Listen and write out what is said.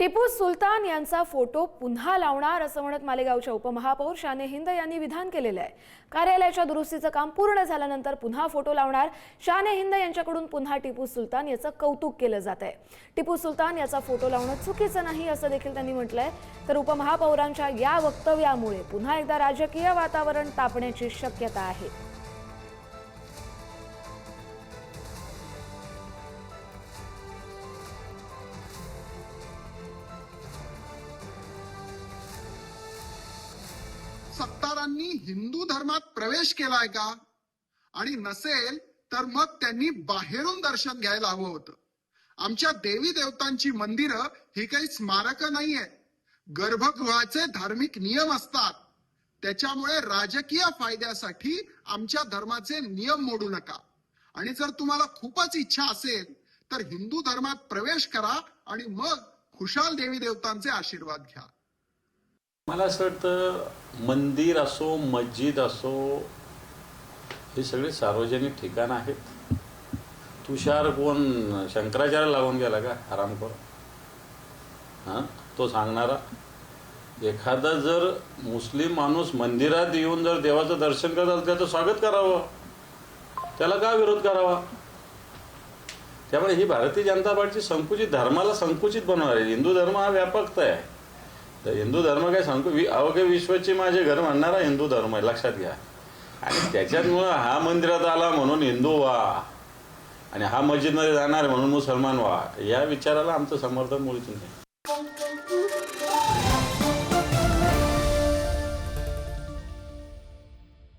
टिपू सुलतान यांचा फोटो पुन्हा लावणार असं म्हणत मालेगावच्या उपमहापौर शाने हिंद यांनी विधान केलेलं आहे. कार्यालयाच्या दुरुस्तीचं काम पूर्ण झाल्यानंतर पुन्हा फोटो लावणार. शाने हिंद यांच्याकडून पुन्हा टिपू सुलतान याचं कौतुक केलं जात आहे. टिपू सुलतान याचा फोटो लावणं चुकीचं नाही असं देखील त्यांनी म्हटलंय. तर उपमहापौरांच्या या वक्तव्यामुळे पुन्हा एकदा राजकीय वातावरण तापण्याची शक्यता आहे. सत्तारांनी हिंदू धर्मात प्रवेश केलाय का? आणि नसेल तर मग त्यांनी बाहेरून दर्शन घ्यायला हवं होतं. आमच्या देवी देवतांची मंदिरं ही काही स्मारकं नाहीये. गर्भगृहाचे धार्मिक नियम असतात. त्याच्यामुळे राजकीय फायद्यासाठी आमच्या धर्माचे नियम मोडू नका. आणि जर तुम्हाला खूपच इच्छा असेल तर हिंदू धर्मात प्रवेश करा आणि मग खुशाल देवी देवतांचे आशीर्वाद घ्या. मला असं वाटतं मंदिर असो मस्जिद असो हे सगळे सार्वजनिक ठिकाण आहेत. तुषार कोण शंकराचार्य लागून गेला का? आरामखोर हां? तो सांगणारा. एखादा जर मुस्लिम माणूस मंदिरात येऊन जर देवाचं दर्शन करत असेल त्याचं स्वागत करावं. त्याला का विरोध करावा? त्यामुळे ही भारतीय जनता पार्टीची संकुचित धर्माला संकुचित बनवणार आहे. हिंदू धर्म हा व्यापकता आहे. तर हिंदू धर्म काय सांगतो? वि अवघे विश्वाचे माझे घर म्हणणारा हिंदू धर्म आहे लक्षात घ्या. आणि त्याच्यामुळं हा मंदिरात आला म्हणून हिंदू व्हा. आणि हा मस्जिदमध्ये जाणार म्हणून मुसलमान व्हा. या विचाराला आमचं समर्थन मुळीच नाही.